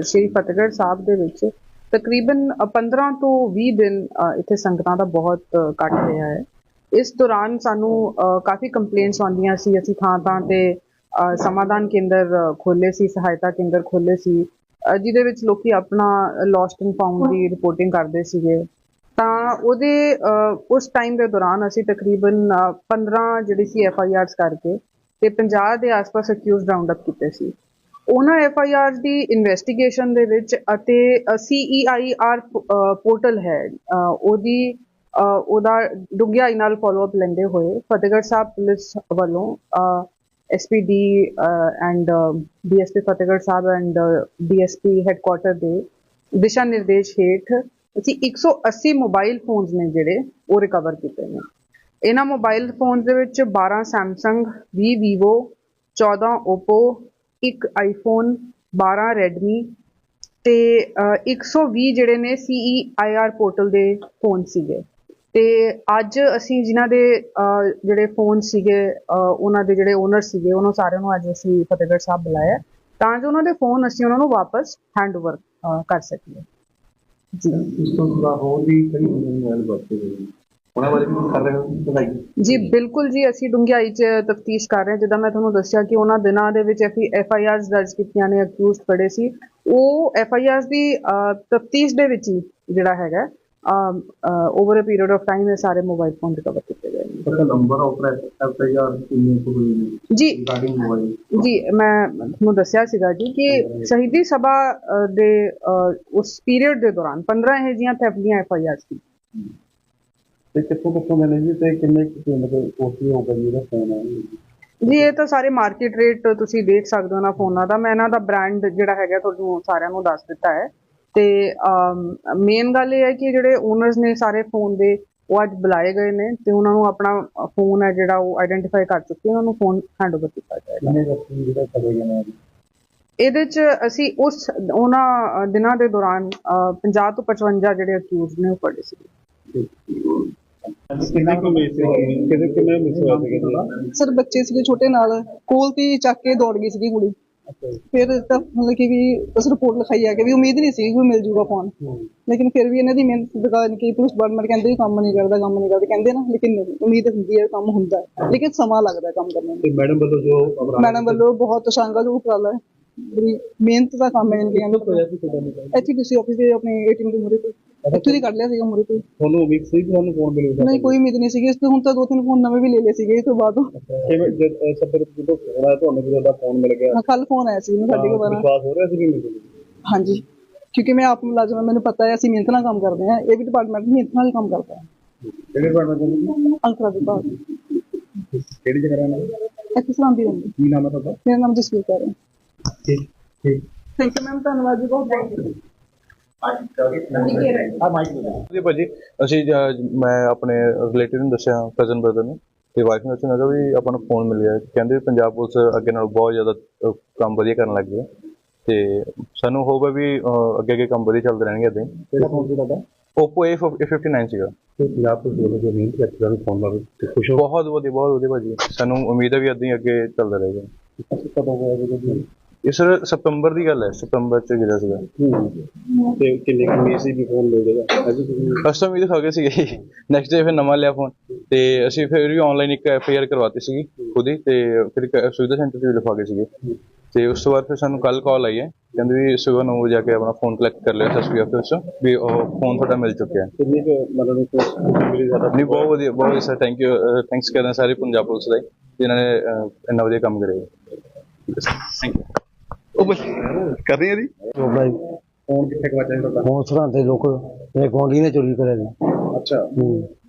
ਸ਼੍ਰੀ ਫਤਿਹਗੜ੍ਹ ਸਾਹਿਬ ਦੇ ਵਿੱਚ ਤਕਰੀਬਨ ਅ, 15 ਤੋਂ 20 ਦਿਨ ਇੱਥੇ ਸੰਗਤਾਂ ਦਾ ਬਹੁਤ ਕੱਟ ਰਿਹਾ ਹੈ। ਇਸ ਦੌਰਾਨ ਸਾਨੂੰ ਕਾਫੀ ਕੰਪਲੇਂਟਸ ਆਉਂਦੀਆਂ ਸੀ। ਅਸੀਂ ਥਾਂ ਥਾਂ ਤੇ ਅ, ਸਮਾਧਾਨ ਕੇਂਦਰ ਖੋਲੇ ਸੀ ਸਹਾਇਤਾ ਕੇਂਦਰ ਖੋਲੇ ਸੀ ਜਿਹਦੇ ਵਿੱਚ ਲੋਕੀ ਆਪਣਾ ਲੋਸਟ ਐਂਡ ਫਾਊਂਡ ਦੀ ਰਿਪੋਰਟਿੰਗ ਕਰਦੇ ਸੀਗੇ। ਤਾਂ ਉਹਦੇ ਉਸ ਟਾਈਮ ਦੇ ਦੌਰਾਨ ਅਸੀਂ ਤਕਰੀਬਨ ਅ, 15 ਜਿਹੜੀ ਸੀ ਐਫ ਆਈ ਆਰਸ ਕਰਕੇ ਤੇ 50 ਦੇ ਆਸ-ਪਾਸ ਅਕਿਊਜ਼ ਰਾਉਂਡ ਅਪ ਕੀਤੇ ਸੀ। ਉਹਨਾਂ ਐਫ ਆਈ ਆਰ ਦੀ ਇਨਵੈਸਟੀਗੇਸ਼ਨ ਦੇ ਵਿੱਚ ਅਤੇ ਸੀ ਈ ਆਈ ਆਰ ਪੋਰਟਲ ਹੈ। ਉਹਦੀ ਉਹਦਾ ਡੂੰਘਾਈ ਨਾਲ ਫਾਲੋ ਅਪ ਲੈਂਦੇ ਹੋਏ ਫਤਿਹਗੜ੍ਹ ਸਾਹਿਬ ਪੁਲਿਸ ਵੱਲੋਂ SPD and DSP Fatehgarh Sahib and DSP headquarter ਦੇ ਦਿਸ਼ਾ ਨਿਰਦੇਸ਼ ਹੇਠ ਅਸੀਂ 180 ਮੋਬਾਈਲ ਫੋਨਸ ਨੇ ਜਿਹੜੇ ਉਹ ਰਿਕਵਰ ਕੀਤੇ ਨੇ। ਇਹਨਾਂ ਮੋਬਾਈਲ ਫੋਨਸ ਦੇ ਵਿੱਚ 12 Samsung 20 Vivo 14 Oppo ਇੱਕ iPhone 12 Redmi ਤੇ ਅ, 120 ਜਿਹੜੇ ਨੇ CEIR ਪੋਰਟਲ ਦੇ ਫੋਨ ਸੀਗੇ। ਤੇ ਅੱਜ ਅਸੀਂ ਜਿਨ੍ਹਾਂ ਦੇ ਜਿਹੜੇ ਫੋਨ ਸੀਗੇ ਉਹਨਾਂ ਦੇ ਜਿਹੜੇ ਓਨਰ ਸੀਗੇ ਉਹਨਾਂ ਸਾਰਿਆਂ ਨੂੰ ਅੱਜ ਅਸੀਂ ਫਤਿਹਗੜ੍ਹ ਸਾਹਿਬ ਬੁਲਾਇਆ ਤਾਂ ਜੋ ਉਹਨਾਂ ਦੇ ਫੋਨ ਅਸੀਂ ਉਹਨਾਂ ਨੂੰ ਵਾਪਸ ਹੈਂਡਓਵਰ ਕਰ ਸਕੀਏ। ਜੀ ਇਸ ਤੋਂ ਇਲਾਵਾ ਹੋਰ ਵੀ ਕਈ ਮੋਬਾਈਲ ਵਰਤੇ ਉਹਨਾਂ ਬਾਰੇ ਵੀ ਕਰ ਰਹੇ ਹੋ ਪੜ੍ਹਾਈ? ਜੀ ਬਿਲਕੁਲ ਜੀ ਅਸੀਂ ਡੂੰਘਾਈ 'ਚ ਤਫਤੀਸ਼ ਕਰ ਰਹੇ ਹਾਂ। ਜਿੱਦਾਂ ਮੈਂ ਤੁਹਾਨੂੰ ਦੱਸਿਆ ਕਿ ਉਹਨਾਂ ਦਿਨਾਂ ਦੇ ਵਿੱਚ ਐਫ ਆਈ ਆਰਸ ਦਰਜ ਕੀਤੀਆਂ ਨੇ ਅਕਿਊਜ਼ਡ ਫੜੇ ਸੀ। ਉਹ ਐਫ ਆਈ ਆਰਸ ਦੀ ਤਫਤੀਸ਼ ਦੇ ਵਿੱਚ ਹੀ ਜਿਹੜਾ ਹੈਗਾ over a period of time ਇਹ ਸਾਰੇ ਮੋਬਾਈਲ ਫੋਨ ਰਿਕਵਰ ਕੀਤੇ ਗਏ ਨੇ। Sir number of F I R ਕਿੰਨੇ ਕੁ ਹੋਏ ਨੇ? ਜੀ ਰਿਗਾਰਡਿੰਗ ਮੋਬਾਈਲ ਜੀ ਮੈਂ ਤੁਹਾਨੂੰ ਦੱਸਿਆ ਸੀਗਾ ਜੀ ਕਿ ਸ਼ਹੀਦੀ ਸਭਾ ਦੇ ਉਸ ਪੀਰੀਅਡ ਦੇ ਦੌਰਾਨ 15 ਇਹੋ ਜਿਹੀਆਂ ਥੈਫਟ ਦੀਆਂ ਐਫ ਆਈ ਆਰਸ ਸੀ। ਤੇ ਕਿੱਥੋਂ ਕਿੱਥੋਂ ਮਿਲੇ ਜੀ ਤੇ ਕਿੰਨੇ ਕੁ ਮਤਲਬ ਕੋਸਟਲੀ ਹੋਊਗਾ ਜੀ ਇਹਦਾ ਫੋਨ ਹੈ ਜੀ? ਇਹ ਤਾਂ ਸਾਰੇ ਮਾਰਕੀਟ ਰੇਟ ਤੁਸੀਂ ਦੇਖ ਸਕਦੇ ਹੋ ਨਾ ਫੋਨਾਂ ਦਾ। ਮੈਂ ਇਹਨਾਂ ਦਾ ਬ੍ਰਾਂਡ ਜਿਹੜਾ ਹੈਗਾ ਤੁਹਾਨੂੰ ਸਾਰਿਆਂ ਨੂੰ ਦੱਸ ਦਿੱਤਾ ਹੈ। ਤੇ ਮੇਨ ਗੱਲ ਇਹ ਹੈ ਕਿ ਜਿਹੜੇ ਓਨਰਸ ਨੇ ਸਾਰੇ ਫੋਨ ਦੇ ਉਹ ਅੱਜ ਬੁਲਾਏ ਗਏ ਨੇ ਤੇ ਉਹਨਾਂ ਨੂੰ ਆਪਣਾ ਫੋਨ ਹੈ ਜਿਹੜਾ ਉਹ ਆਇਡੈਂਟੀਫਾਈ ਕਰ ਚੁੱਕੇ ਉਹਨਾਂ ਨੂੰ ਫੋਨ ਹੈਂਡਓਵਰ ਕੀਤਾ ਜਾਏਗਾ। ਕਿੰਨੇ ਵਿਅਕਤੀ ਜਿਹੜਾ ਚਲੇ ਗਏ ਨੇ? ਇਹਦੇ 'ਚ ਅਸੀਂ ਉਸ ਉਹਨਾਂ ਦਿਨਾਂ ਦੇ ਦੌਰਾਨ ਅ, 50 ਤੋਂ 55 ਜਿਹੜੇ ਅਕਿਊਜ਼ ਨੇ ਉਹ ਫੜੇ ਸੀ। ਕਿੰਨੇ ਕੁ ਕਿਹਦੇ ਕਿੰਨੇ ਸੀਗਾ ਸਰ ਬੱਚੇ ਸੀਗੇ ਛੋਟੇ ਨਾਲ। ਕੋਲ ਤੇ ਚੱਕ ਕੇ ਦੌੜ ਗਈ ਸੀਗੀ ਕੁੜੀ। ਫਿਰ ਤਾਂ ਮਤਲਬ ਕਿ ਵੀ ਉਸ ਰਿਪੋਰਟ ਲਿਖਾਈ ਆ ਕਿ ਵੀ ਉਮੀਦ ਨਹੀਂ ਸੀ ਕਿ ਮਿਲ ਜੂਗਾ ਫੋਨ ਲੇਕਿਨ ਫਿਰ ਵੀ ਇਹਨਾਂ ਦੀ ਮਿਹਨਤ ਦਿਖਾਣ ਕਿ ਪੁਲਿਸ ਡਿਪਾਰਟਮੈਂਟ ਕਹਿੰਦੇ ਵੀ ਕੰਮ ਨਹੀਂ ਕਰਦਾ ਕੰਮ ਨਹੀਂ ਕਰਦਾ। ਕਹਿੰਦੇ ਨਾ ਲੇਕਿਨ ਉਮੀਦ ਹੁੰਦੀ ਹੈ ਕੰਮ ਹੁੰਦਾ ਲੇਕਿਨ ਸਮਾਂ ਲੱਗਦਾ ਕੰਮ ਕਰਨ ਨੂੰ। ਮੈਡਮ ਵੱਲੋਂ ਜੋ ਮੈਡਮ ਵੱਲੋਂ ਬਹੁਤ ਸ਼ਾਨਦਾਰ ਉਪਰਾਲਾ ਹੈ। ਬੜੀ ਮਿਹਨਤ ਦਾ ਕੰਮ ਹੈ ਇਹਨਾਂ ਦੀ। ਇੱਥੇ ਕਿਸੇ ਆਫਿਸ ਦੇ ਆਪਣੇ ਏਟੀਐਮ ਦੇ ਮੂਹਰੇ। ਤੋਂ ਇੱਥੇ ਦੀ ਕੱਢ ਲਿਆ ਸੀਗਾ ਮੂਹਰੇ ਤੋਂ ਤੁਹਾਨੂੰ ਉਮੀਦ ਸੀ ਕਿ ਤੁਹਾਨੂੰ ਫੋਨ ਮਿਲੂਗਾ ਨਹੀਂ ਕੋਈ ਉਮੀਦ ਨਹੀਂ ਸੀਗੀ। ਇਸ ਤੋਂ ਹੁਣ ਤਾਂ ਦੋ ਤਿੰਨ ਫੋਨ ਨਵੇਂ ਵੀ ਲੈ ਲਏ ਸੀਗੇ ਇਸ ਤੋਂ ਬਾਅਦ ਕਿਵੇਂ ਜਦ ਅਹ ਸਭ ਤੋਂ ਜਦੋਂ ਫੋਨ ਆਇਆ ਤੁਹਾਨੂੰ ਵੀ ਤੁਹਾਡਾ ਫੋਨ ਮਿਲ ਗਿਆ? ਕੱਲ ਫੋਨ ਆਇਆ ਸੀ ਮੈਨੂੰ ਸਾਡੇ ਕੋਲ ਬਾਰਾਂ। ਵਿਸ਼ਵਾਸ ਹੋ ਰਿਹਾ ਸੀ ਕਿ ਮਿਲ ਜੂਗਾ ਹਾਂਜੀ। ਕਿਉਂਕਿ ਮੈਂ ਆਪ ਮੁਲਾਜ਼ਮ ਹਾਂ ਮੈਨੂੰ ਪਤਾ ਹੈ ਅਸੀਂ ਮਿਹਨਤ ਨਾਲ ਕੰਮ ਕਰਦੇ ਹਾਂ। ਇਹ ਵੀ ਡਿਪਾਰਟਮੈਂਟ ਮਿਹਨਤ ਨਾਲ ਹੀ ਕੰਮ ਕਰਦਾ ਹੈ। ਕਿਹੜੇ ਡਿਪਾਰਟਮੈਂਟ ਤੋਂ ਅੰਕਰਾ ਵਿਭਾਗ ਕਿਹੜੀ ਜਗ੍ਹਾ ਰਹਿਣਾ ਇੱਥੇ ਸਲਾਮ ਦੀ ਹੁੰਦੀ ਕੀ ਨਾਮ ਹੈ ਤੁਹਾਡਾ? ਮੇਰਾ ਨਾਮ ਜਸਵੀਰ ਕੌਰ ਹੈ। ਠੀਕ ਠੀਕ। ਥੈਂਕ ਯੂ ਮੈਮ ਧੰਨਵਾਦ ਜੀ ਬਹੁਤ ਬਹੁਤ। ਜੀ ਭਾਜੀ ਅਸੀਂ ਮੈਂ ਆਪਣੇ ਰਿਲੇਟਿਵ ਨੂੰ ਦੱਸਿਆ ਕਜ਼ਨ ਬ੍ਰਦਰ ਨੂੰ ਤੇ ਵਾਈਫ ਨੂੰ ਦੱਸਿਆ ਕਿਹਾ ਵੀ ਆਪਾਂ ਨੂੰ ਫੋਨ ਮਿਲ ਗਿਆ ਕਹਿੰਦੇ ਪੰਜਾਬ ਪੁਲਿਸ ਅੱਗੇ ਨਾਲ ਬਹੁਤ ਜ਼ਿਆਦਾ ਕੰਮ ਵਧੀਆ ਕਰਨ ਲੱਗ ਗਈ ਤੇ ਸਾਨੂੰ ਹੋਊਗਾ ਵੀ ਅੱਗੇ ਅੱਗੇ ਕੰਮ ਵਧੀਆ ਚੱਲਦੇ ਰਹਿਣਗੇ ਇਦਾਂ ਕਿਹੜਾ ਫੋਨ ਸੀ ਤੁਹਾਡਾ? Oppo A59 ਸੀਗਾ। ਤੇ ਪੰਜਾਬ ਪੁਲਿਸ ਵੱਲੋਂ ਜੋ ਫੋਨ ਲਾ ਤੇ ਖੁਸ਼ ਹੋ। ਬਹੁਤ ਵਧੀਆ ਬਹੁਤ ਵਧੀਆ ਭਾਜੀ। ਸਾਨੂੰ ਉਮੀਦ ਹੈ ਵੀ ਇਦਾਂ ਹੀ ਅੱਗੇ ਚੱਲਦਾ ਰਹੇਗਾ। ਕਦੋਂ ਹੋਇਆ ਜੀ ਇਹ ਸਰ ਸਤੰਬਰ ਦੀ ਗੱਲ ਹੈ ਸਤੰਬਰ ਚ ਗਿਰਿਆ ਸੀਗਾ। ਤੇ ਕਿੰਨੇ ਕਿੰਨੇ ਸੀ ਵੀ ਫੋਨ ਮਿਲ ਜਾਏਗਾ ਅਜੇ ਵੀ ਦਿਖਾ ਗਏ ਸੀਗੇ ਨੈਕਸਟ ਡੇ ਫਿਰ ਨਵਾਂ ਲਿਆ ਫੋਨ ਤੇ ਅਸੀਂ ਫਿਰ ਵੀ ਆਨਲਾਈਨ ਇੱਕ ਐਫ ਆਈ ਆਰ ਕਰਵਾਤੀ ਸੀਗੀ ਖੁਦ ਹੀ ਤੇ ਫਿਰ ਸੁਵਿਧਾ ਸੈਂਟਰ ਤੇ ਵੀ ਲਿਖਵਾ ਗਏ ਸੀਗੇ। ਤੇ ਉਸ ਤੋਂ ਬਾਅਦ ਫਿਰ ਸਾਨੂੰ ਕੱਲ ਕਾਲ ਆਈ ਹੈ। ਕਹਿੰਦੇ ਵੀ ਸਵੇਰ 9 ਵਜੇ ਜਾ ਕੇ ਆਪਣਾ ਫੋਨ ਕਲੈਕਟ ਕਰ ਲਿਓ ਐਸਐਸਪੀ ਆਫਿਸ ਤੋਂ ਵੀ ਉਹ ਫੋਨ ਤੁਹਾਡਾ ਮਿਲ ਚੁੱਕਿਆ ਹੈ। ਕਿੰਨੇ ਕੁ ਮਤਲਬ ਕਿ ਮਿਲੀ ਜ਼ਿਆਦਾ ਨਹੀਂ ਬਹੁਤ ਵਧੀਆ ਬਹੁਤ ਵਧੀਆ ਸਰ ਥੈਂਕ ਯੂ ਥੈਂਕਸ ਕਰਦੇ ਸਾਰੇ ਪੰਜਾਬ ਪੁਲਿਸ ਦਾ ਜਿਨ੍ਹਾਂ ਨੇ ਇੰਨਾ ਵਧੀਆ ਕੰਮ ਕਰਿਆ। ਥੈਂਕ ਯੂ ਬਸ ਕਰ ਰਹੀ ਹੈ ਜੀ? ਫੋਨ ਕਿੱਥੇ ਕਵਾ ਚਾਹੀਦਾ ਤੁਹਾਡਾ? ਫੋਨ ਸਰਾਂ ਲੋਕ ਮੇਰੇ ਗੁਆਂਢੀ ਨੇ ਚੋਰੀ ਕਰਿਆ ਜੀ। ਅੱਛਾ।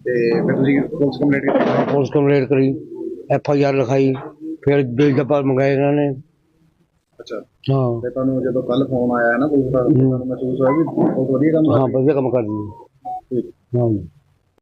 ਤੇ ਫਿਰ ਤੁਸੀਂ ਪੁਲਿਸ ਕੰਪਲੇਂਟ ਕੀਤੀ? ਪੁਲਿਸ ਕੰਪਲੇਂਟ ਕਰੀ ਐਫ ਆਈ ਆਰ ਲਿਖਾਈ ਫਿਰ ਬਿਲ ਡੱਬਾ ਮੰਗਾਏ ਇਹਨਾਂ ਨੇ। ਅੱਛਾ। ਹਾਂ। ਤੇ ਤੁਹਾਨੂੰ ਜਦੋਂ ਕੱਲ ਫੋਨ ਆਇਆ ਹੈ ਨਾ ਪੁਲਿਸ ਦਾ ਤੁਹਾਨੂੰ ਮਹਿਸੂਸ ਹੋਇਆ ਵੀ ਬਹੁਤ ਵਧੀਆ ਕੰਮ ਕਰ ਹਾਂ ਵਧੀਆ ਕੰਮ ਕਰਦੀ ਹੈ। ਹਾਂ ਜੀ।